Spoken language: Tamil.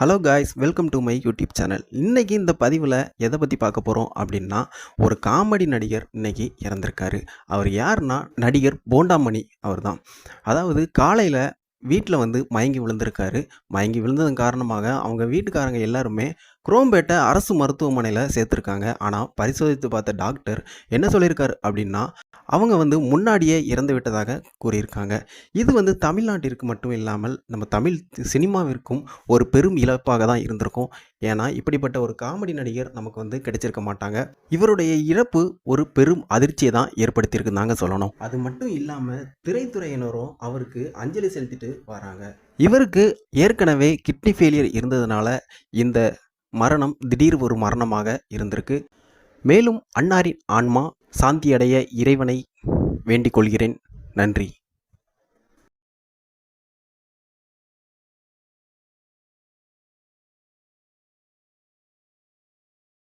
Hello guys welcome to my YouTube channel இன்றைக்கி இந்த பதிவில் எதை பற்றி பார்க்க போகிறோம் அப்படின்னா ஒரு காமெடி நடிகர் இன்னைக்கு இறந்திருக்காரு. அவர் யாருன்னா நடிகர் போண்டாமணி அவர் தான் அதாவது காலையில் வீட்டில் வந்து மயங்கி விழுந்திருக்காரு. மயங்கி விழுந்ததன் காரணமாக அவங்க வீட்டுக்காரங்க எல்லாருமே குரோம்பேட்டை அரசு மருத்துவமனையில் சேர்த்துருக்காங்க. ஆனால் பரிசோதித்து பார்த்த டாக்டர் என்ன சொல்லியிருக்காரு அப்படின்னா அவங்க வந்து முன்னாடியே இறந்து விட்டதாக கூறியிருக்காங்க. இது வந்து தமிழ்நாட்டிற்கு மட்டும் இல்லாமல் நம்ம தமிழ் சினிமாவிற்கும் ஒரு பெரும் இழப்பாக தான் இருந்திருக்கும். ஏன்னா இப்படிப்பட்ட ஒரு காமெடி நடிகர் நமக்கு வந்து கிடைச்சிருக்க மாட்டாங்க. இவருடைய இழப்பு ஒரு பெரும் அதிர்ச்சியை தான் ஏற்படுத்தியிருக்குன்னு தாங்க சொல்லணும். அது மட்டும் இல்லாமல் திரைத்துறையினரும் அவருக்கு அஞ்சலி செலுத்திட்டு வராங்க. இவருக்கு ஏற்கனவே கிட்னி ஃபெயிலியர் இருந்ததுனால இந்த மரணம் திடீர் ஒரு மரணமாக இருந்திருக்கு. மேலும் அன்னாரின் ஆன்மா சாந்தியடைய இறைவனை வேண்டிக் கொள்கிறேன். நன்றி.